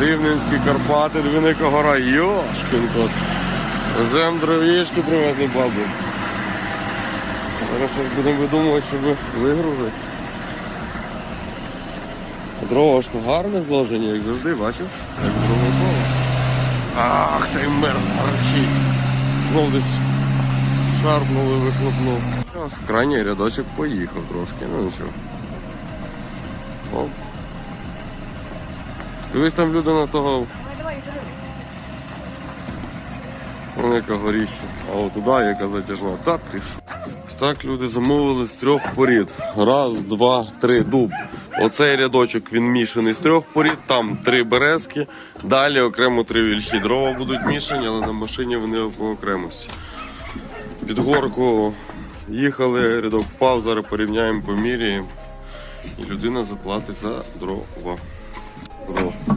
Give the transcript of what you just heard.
Рівненські Карпати, Двіника гора, йошкін кот. Везем дровішки привезли бабу. Зараз щось будемо видумувати, щоб вигрузити. Дрова ж гарне зложення, як завжди, бачив? Як дровокола. Ах, й мерз гарчить. Знов десь шарпнули, вихлопнув. Крайній рядочок поїхав трошки, ну нічого. Оп. Дивись там люди на того. Вон яка горіща. А от туди яка затяжна. Та ти ж. Ось так люди замовили з трьох порід. Раз, два, три дуб. Оцей рядочок він мішаний з трьох порід, там три березки, далі окремо три вільхи. Дрова будуть мішані, але на машині вони по окремості. Під горку їхали, рядок впав, зараз порівняємо, поміряємо. І людина заплатить за дрова. Дрова.